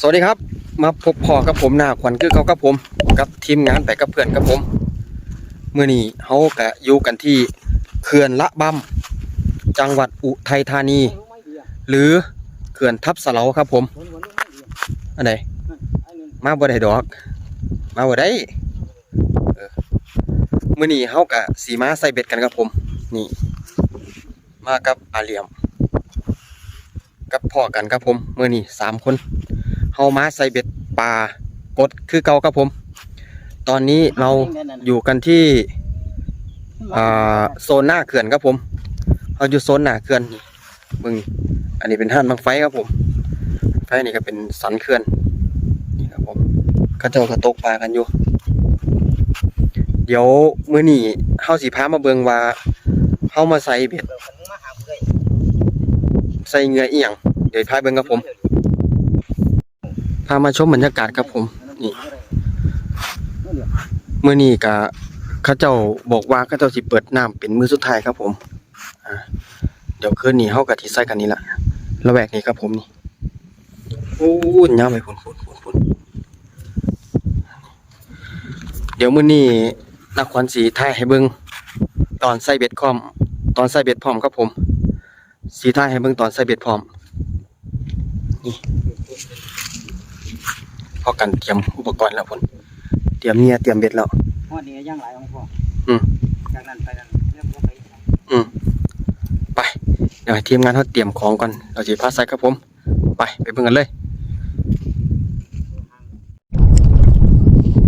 สวัสดีครับ มาพบพ่อกับผมหน้าขวัญคือเขากับผม กับทีมงานไปกับเพื่อนกับผมเมื่อนี้เฮากะอยู่กันที่เขื่อนละบำจังหวัดอุทัยธานี หรือเขื่อนทับสะเลาครับผมอันไหนมาบ่ได้ดอก มาบ่ได้เมื่อนี้เฮากะสีมาใส่เบ็ดกันครับผม นี่ มากับอาเหลียม กับพ่อกันครับผมเมื่อนี้สามคน เฮามาใส่เบ็ดปลากดคือเก่าครับผม ตอนนี้เราอยู่กันที่โซนหน้าเขื่อนครับผมเราอยู่โซนหน้าเขื่อนมึงอันนี้เป็นห้านบางไฟครับผมไฟนี่ก็เป็นสันเขื่อนนี่ครับผมเขาเจ้าก็ตกปลากันอยู่ เดี๋ยวมื้อนี้เฮาสิพามาเบิ่งว่าเฮามาใส่เบ็ดใส่เงืออีหยังเดี๋ยวพาเบิ่งครับผม พามาชมบรรยากาศครับผมนี่มื้อนี้ก็เขาเจ้าบอกว่าเขาเจ้าสิเปิดน้ำเป็นมือสุดท้ายครับผมเดี๋ยวคืนนี้เฮาก็สิใส่กันนี่ล่ะระแวกนี้ครับผมนี่โอ้ยยาไปพุ่นพุ่นพุ่นพุ่นเดี๋ยวมื้อนี้นักขวัญสีถ่ายให้เบิ่งตอนใส่เบ็ดพร้อม ตอนใส่เบ็ดพร้อมครับผม สีถ่ายให้เบิ่งตอนใส่เบ็ดพร้อม นี่พอกันเตรียมอุปกรณ์แล้วพุ่นเตรียมเนียเตรียมเบ็ดแล้วฮอดนี้ย่างหลายของพ่ออืมจากนั้นไปนั้นเรียกว่าไปอืมไปเดี๋ยวให้ทีมงานเขาเตรียมของก่อนเราจะพาใส่ครับผม ไปไปเบิ่งกันเลย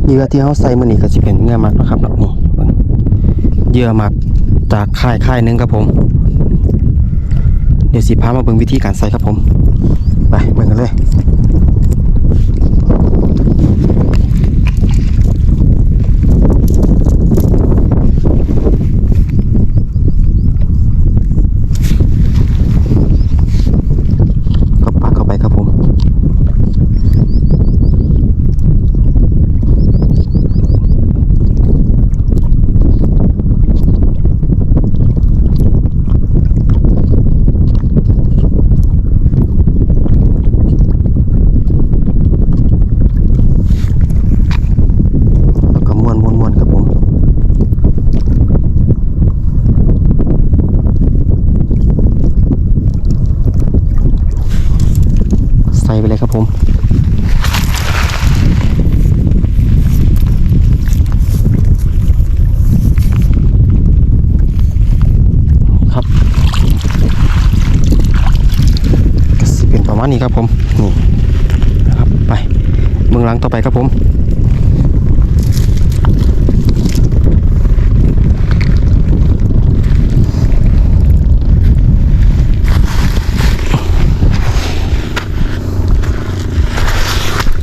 เหยื่อที่เขาใส่มื้อนี้ก็สิเป็นเนื้อหมักเนาะครับเนาะนี่เบิ่งเหยื่อหมักจากค่ายค่ายหนึงครับผม เดี๋ยวสิพามาเบิ่งวิธีการใส่ครับผมไปเบิ่ง กันเลย ก็ปักเข้าไปครับผม แล้วก็ม้วนม้วนม้วนครับผม ใส่ไปเลยครับผม ครับก็สิเป็นประ มาณนี้ครับผมนี่นะครับไปเมืองหลังต่อไปครับผม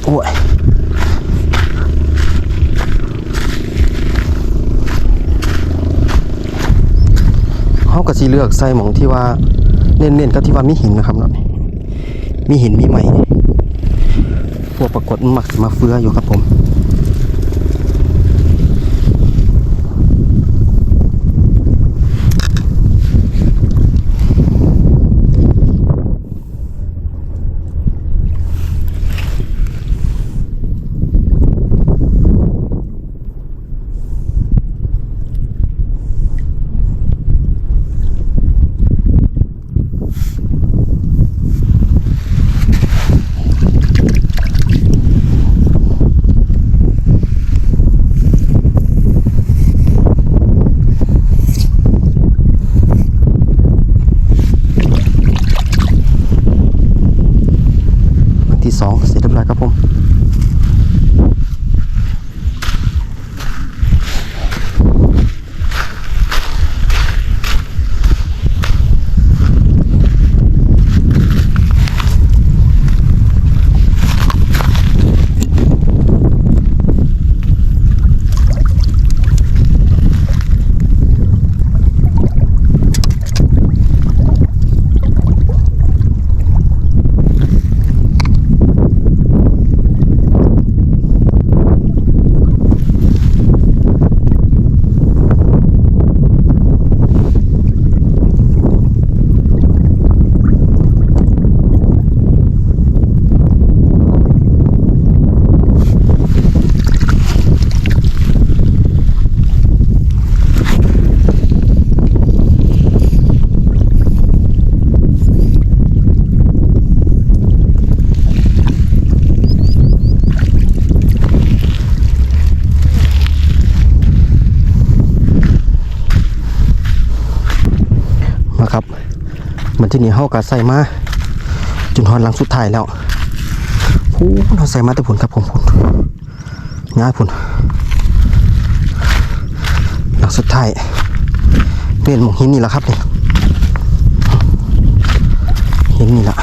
โอ้ยเขาก็สิเลือกใส่หมองที่ว่าเน้นๆก็ที่ว่ามีหินนะครับเนาะ มีหินมีไหมพวกปรากฏมันมักมาเฟืออยู่ครับผม ครับมันที่นี่เฮาก็ใส่มาจนฮอนหลังสุดท้ายแล้วพูนเราใส่มาแต่ผลครับผมพุ่นง่ายพุ่นหลังสุดท้ายเป็นหมงหินนี่แหละครับนี่หินนี่แหละ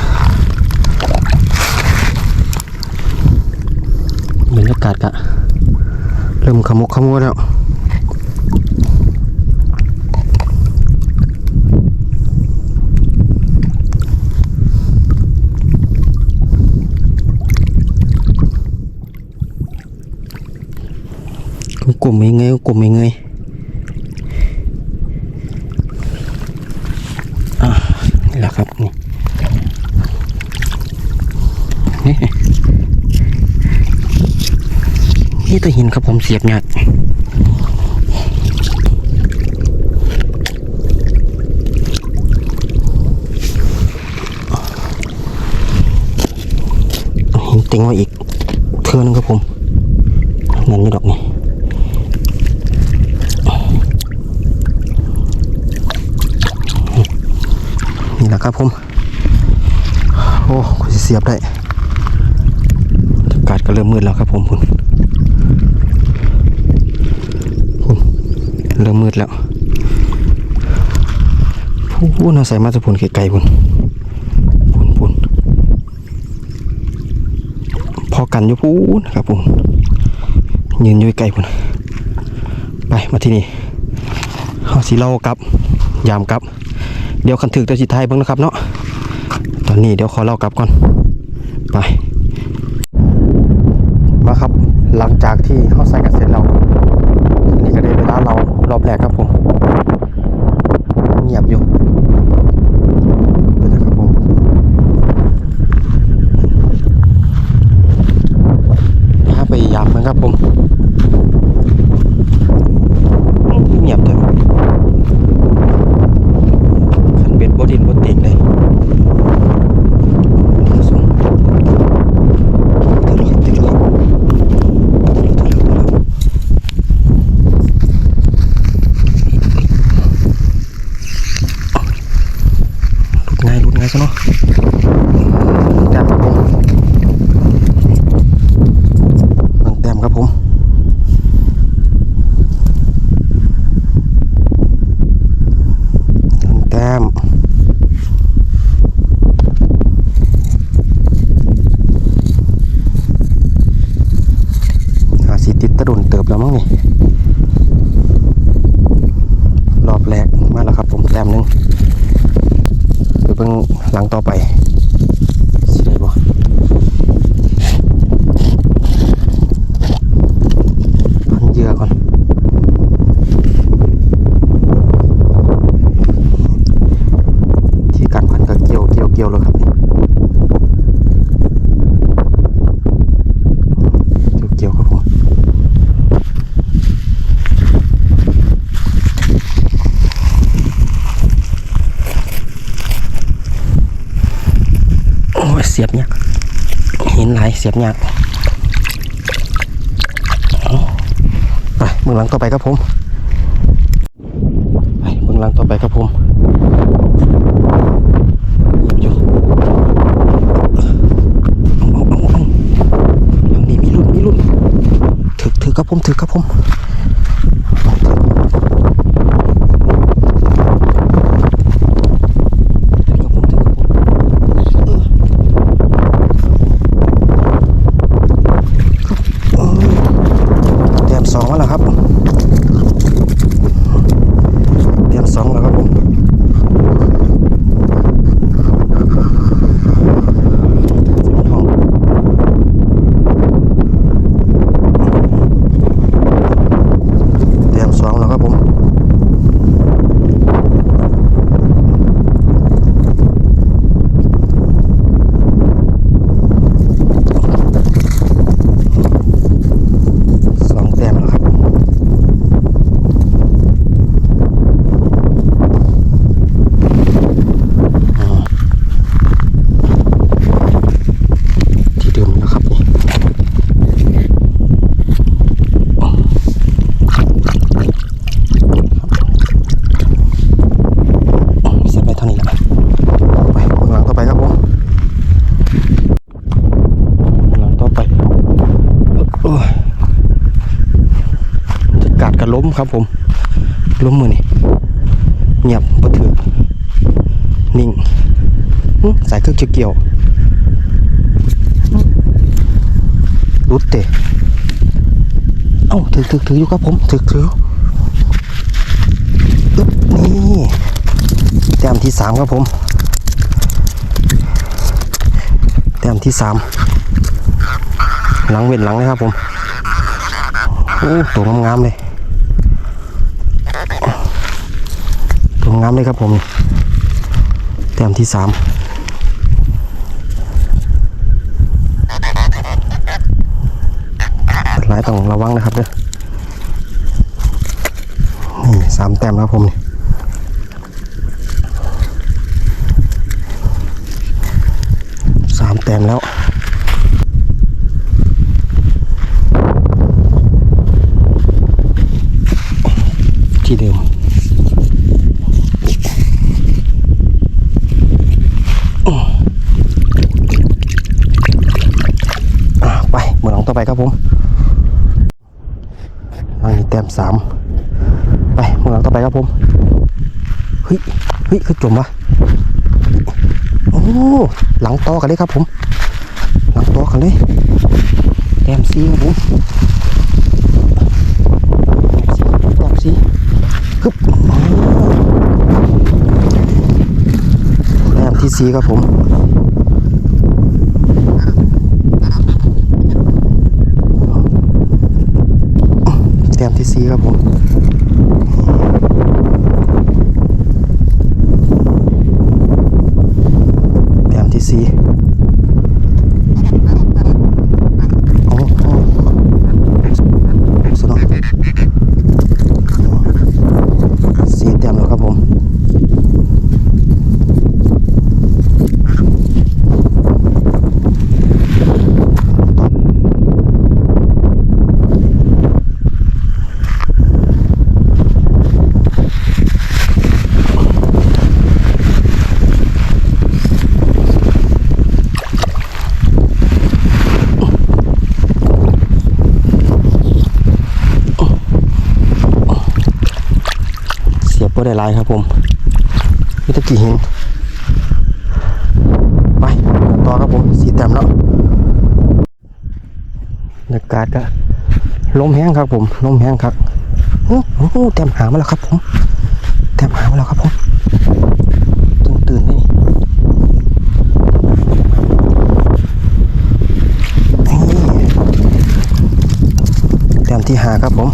บรรยากาศกะเริ่มขมุกขมัวแล้ว กลุ่มยังไงกลุ่มยังไงอะนี่แหละครับนี่นี่นี่ตัวหินครับผมเสียบหยัดหินเต็งไว้อีกเทือนึงครับผมนั่นนี่ดอกนี่ นี่แหละ ครับผม โอ้กูจะเสียบได้อากาศก็เริ่มมืดแล้วครับผมคุณคุณเริ่มมืดแล้วพูนเอาใส่มาสะพุนไกลๆพุ่นพุ่นพุ่นพอกันอยู่พูนครับผมยืนอยู่ไกลพุ่นไปมาที่นี่เอาสีเรากับ ยามกับ เดี๋ยวคันถือตัวสิไทยเบิ่งนะครับเนาะตอนนี้เดี๋ยวขอเล่ากลับก่อนไปมาครับหลังจากที่เขาใส่กันเสร็จแล้วทีนี้ก็ได้เวลาเรารอบแรกครับผม เงียบอยู่เดี๋ยวนะครับผมพาไปยามนะครับผม เงียบเถอะ ขันเบ็ดบดินบดเต็งเลยนี่ก็ส่งถึงแล้วครับถึงแล้วครับถึงแล้วถึงแล้วถึงแล้วลุดง่ายลุดง่ายซะเนาะแต้มครับผมเบิ่งแต้มครับผมเบิ่งแต้ม อาสี ติดตะดุนเติบแล้วมั้งนี่รอบแรกมาแล้วครับผมแต้มหนึ่งเดี๋ยวเพิ่งหลังต่อไปสิได้บ่พันเหยื่อก่อนที่การพันก็เกี่ยวเกี่ยวเกี่ยวแล้วครับนี่เกี่ยวเกี่ยวครับผม โอ้ย เสียบยากเห็นหลายเสียบยากเอาไปเมืองหลังต่อไปครับผมไปเมืองหลังต่อไปครับผมอยู่ยังมีมีรุ่นมีรุ่นถือถือครับผมถือครับผมเอาถือถือครับผมถือครับผมเออ เตรียมสองแล้วเหรอครับ เตรียมสองแล้วครับผมห้อง ล้มครับผมล้มมือนี่เงียบบ่ถือนิ่งสายเครื่องเกี่ยวรุดเตะเอ้าถือถือถืออยู่ครับผมถือถืออึ๊บนี่แต้มที่สามครับผมแต้มที่สามหลังเว้นหลังเลยครับผมโอ้ตัวงามๆเลย ตัวงามเลยครับผมแต้มที่สามหลายต้องระวังนะครับเด้อนี่สามแต้มครับผมนี่สามแต้มแล้ว ที่เดิม อะไป เหมืองต่อไปครับผมอันนี้แต้มสามไปเหมืองต่อไปครับผมเฮ้ยเฮ้ยคือจมวะโอ้หลังต่อกันเลยครับผม หลังต่อกันเลยแต้มสี่ครับผมแต้มสี่ฮึบแต้มที่สี่ครับผม ต้มที่สีครับผม แต้มที่สี่โอ้โหสนุกสี่แต้มแล้วครับผม เสียบบ่ได้หลายครับผมมีแตะกี้เห็นไปต่อครับผมสีแต้มแล้วอากาศก็ลมแห้งครับผมลมแห้งครับอื้อโอ้โหแต้มหามาแล้วครับผมแต้มหามาแล้วครับผมตื่นตื่นเลยนี่แต้มที่หาครับผม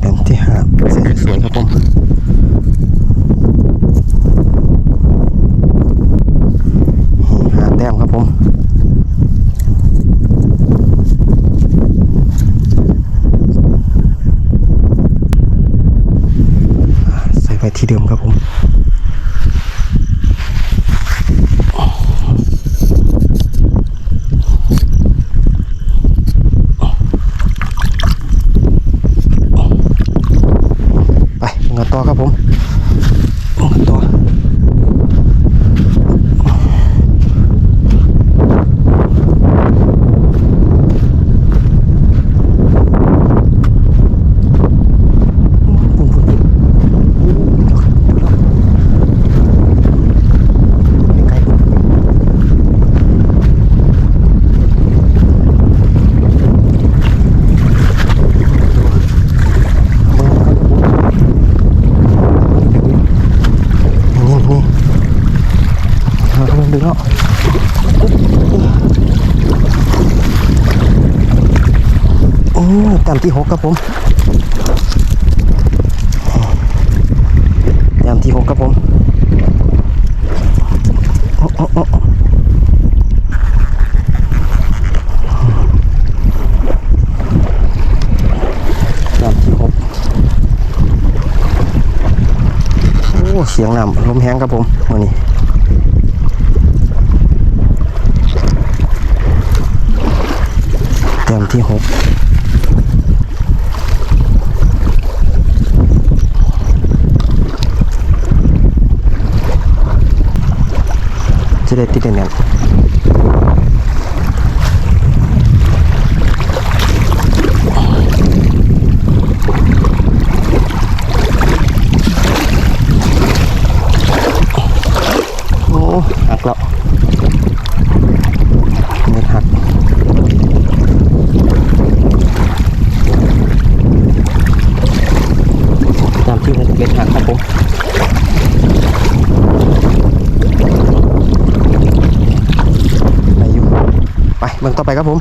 แต้มที่ห้าเส้นสวยครับผมห้าแต้มครับผมใส่ไว้ที่เดิมครับผม ไปเงินต่อครับผมเงินต่อใกล้ๆเบิ่งครับผม นี่นี่เรากำลังดึงแล้วโอ้ตามที่หกครับผมตามที่หกครับผมโอ้โอ้โอ้ตามที่หกโอ้เสียงน้ำลมแห้งครับผมวันนี้แต้มที่หก จะได้ติดแน่น หักแล้วเม็ดหักตามที่เม็ดหักครับผมไปอยู่ไปเบิ่งต่อไปครับ ผม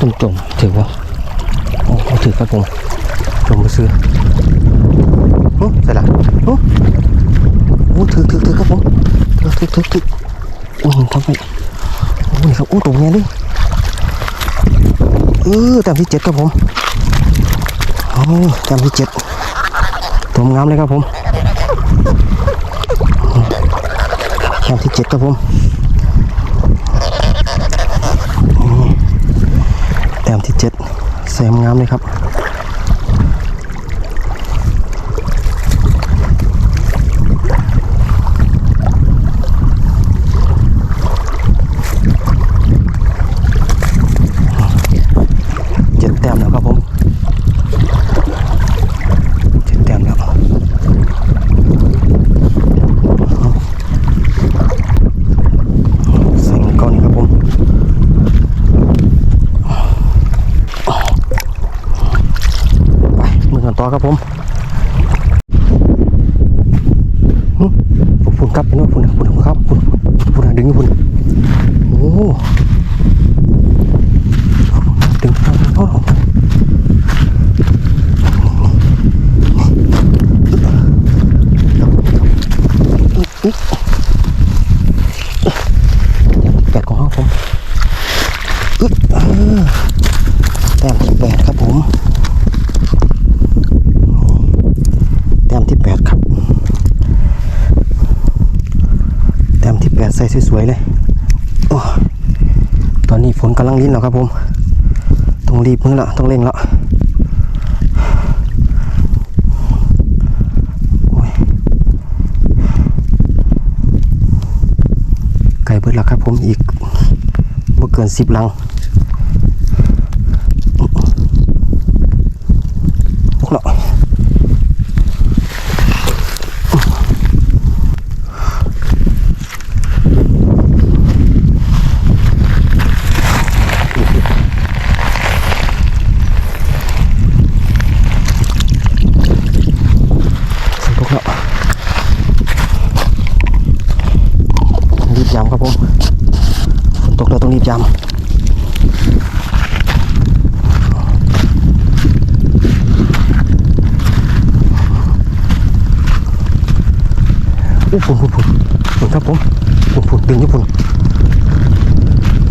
ตุ่มจมถือว่าโอ้ถือครับผมจมไปซื้อโอ้ใส่ละโอ้โอ้ถือถือถือครับผมถือถือถือถือโอ้ยทำไปโอ้ยครับโอ้ตรงเนี้ยดิเออแต้มที่เจ็ดครับผมโอ้แต้มที่เจ็ดตัวงามเลยครับผมแต้มที่เจ็ดครับผม แต้มที่เจ็ดแสมงามเลยครับ เจ็ดแต้มแล้วครับผมเจ็ดแต้มแล้วใส่เงินก้อนนี้ครับผมไปมือกันต่อ ครับผมหึฝุ่นครับนี่นว่าฝุ่นฝุ่นครับฝุ่นฝุ่นดึงฝุ่นโอ้โหดึงครับโอ้อุ๊ยแปดของห้องผมอึ๊บเออแต้มที่แปดครับผม แต้มที่แปดครับ แต้มที่แปดใสวยๆเลยอตอนนี้ฝนกำลังลิ้นแล้วครับผม ต้องรีบมือละต้องเร่งละไก่เบิดละครับผมอีกบ่เกินสิบลังพวกเราสิพวกเรารีบยำครับผม ฝนต กเราต้องรีบยำอู้ฝุ่นฝุ่นฝุ่นฝุ่นครับผมฝุ่นฝุ่นดึงญี่ปุ่น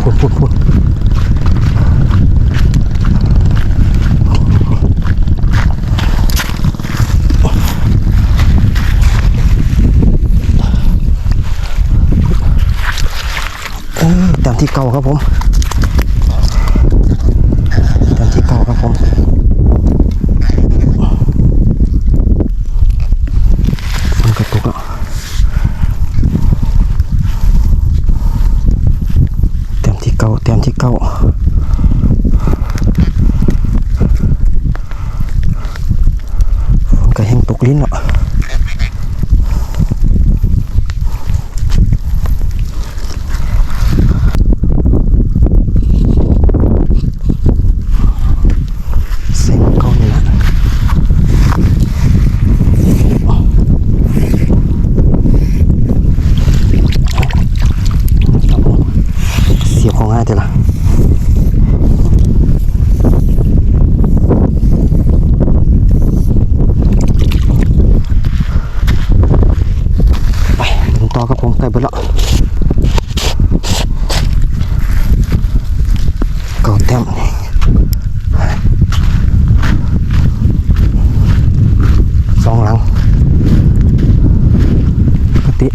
ฝุ่นฝุ่นฝุ่นเออตาม ที่เก่าครับผมตามที่เก่าครับผมฝนกระตุกแล้วเต็มที่เก่าเต็มที่เก่าฝนก็แห้งตกลิ้นแล้วเสียงเก่านี่ละครับผมเสียบของง่ายแต่ละไปดูต่อครับผมใกล้เบิดแล้ว เก่าแต้มนี่สองหลังปกติ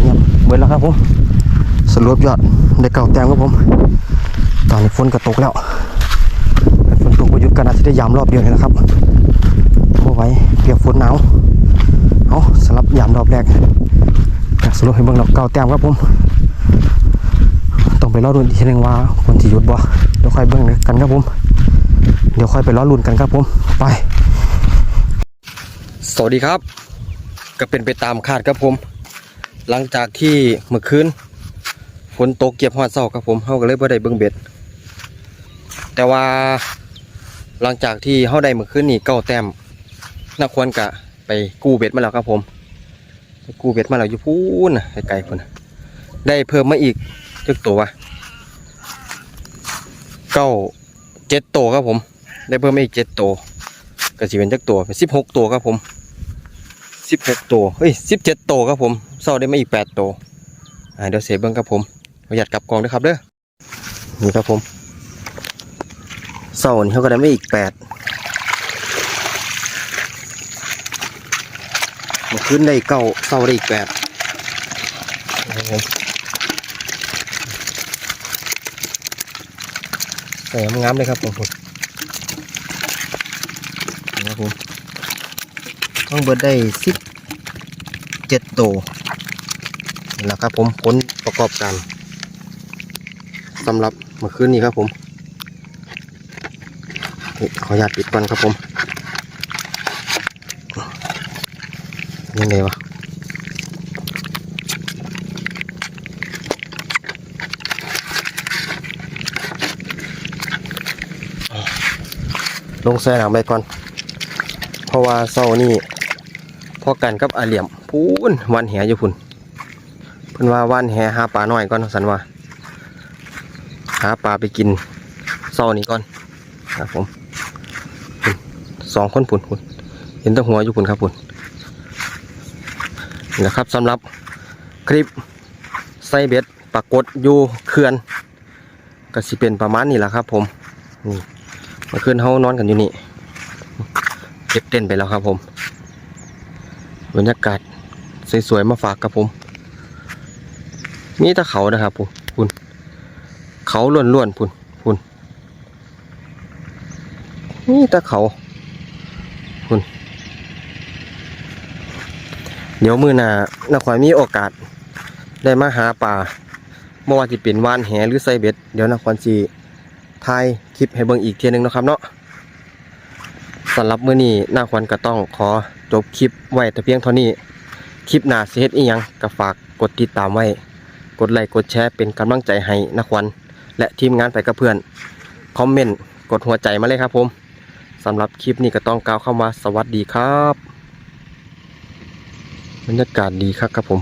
เงียบเบิดแล้วครับผม สรุปยอดได้เก่าแต้มครับผม ตอนนี้ฝนก็ตกแล้วฝนตกประยุทธ์กันอาจจะได้ยามรอบเดียวนี่นะครับโอ้ไว้ ปียกฝนหนาวเอาสลับยามรอบแรกจากสรุปให้เบิ่งดอกเก่าแต้มครับผมต้องไปรอลุ้นอีกทีหนึงว่าคนสิหยุดบ่เดี๋ยวค่อยเบิ่งกันครับผม เดี๋ยวค่อยไปรอลุ้นกันครับผมไป สวัสดีครับ ก็เป็นไปตามคาดครับผม หลังจากที่เมื่อคืนฝนตกเก็บฮอดเช้าครับผมเฮาก็เลยบ่ได้เบิ่งเบ็ด แต่ว่าหลังจากที่เฮาได้เมื่อคืนนี่เก้าแต้ม นักควรกะไปกู้เบ็ดมาแล้วครับผมกู้เบ็ดมาแล้วอยู่พูนนะไกลๆพุ่นได้เพิ่มมาอีกจักตัวเก้าเจ็ดตัวครับผม ได้เพิ่มมาอีกเจ็ดตัวก็สิเป็นจักตัวเป็นสิบหกตัวครับผมสิบหกตัวเฮ้ยสิบเจ็ดตัวครับผมเศร้าได้มาอีกแปดตัวอ่าเดี๋ยวเสียเบิ้งครับผมประหยัดกลับกองด้วยครับเด้อนี่ครับผมเศร้านี่เขาก็ได้มาอีกแปด เมื่อคืนได้เก้าเศร้าได้อีกแปดครับใส่งามเลยครับผมนี่ครับผมต้องเบิดได้สิบเจ็ดโตนี่แหละครับผมผลประกอบการสำหรับเมื่อคืนนี้ครับผมขออนุญาตปิดก่อนครับผม ยังไงวะลงแซ่หนังไปก่อน เพราะว่าเศร้านี่พอกันกับอาเหลี่ยมพูนวันแหอยู่พุ่นเพิ่นว่าวันแหหาปลาหน่อยก่อนสันว่า หาปลาไปกินเศร้านี่ก่อนครับผมสองคนพุ่นพุ่นเห็นตัวหัวอยู่พุ่นครับพุ่น นะครับสำหรับคลิปไซเบ็ดปรากฏอยู่เขื่อนก็สิเป็นประมาณนี้แหละครับ ผมนี่เมื่อคืนเฮานอนกันอยู่นี่เก็บเต้นไปแล้วครับ ผมบรรยากาศสวยๆมาฝากครับผม มีแตะเขานะครับผมคุณเขาล้วนๆพุ่นพุ่นมีแตะเขาพุ่น ดี๋ยวมือหน้านักขวายมีโอกาส ได้มาหาป่าเมื่อว่าจะเป็นวานแหหรือไซเบ็ด เดี๋ยวนักขวานจีถ่ายคลิปให้เบิ่งอีกเทียหนึงนะครับเนาะสำหรับมื้อนี้น้าควันก็ต้องขอจบคลิปไว้แต่เพียงเท่านี้ คลิปหน้าสิเฮ็ดอีหยังก็ฝากกดติดตามไว้ กดไลค์กดแชร์เป็นกำลังใจให้นักควันและทีมงานไปกับเพื่อน คอมเมนต์กดหัวใจมาเลยครับผมสำหรับคลิปนี้ก็ต้องกล่าวคำว่าสวัสดีครับ บรรยากาศดีครับครับผม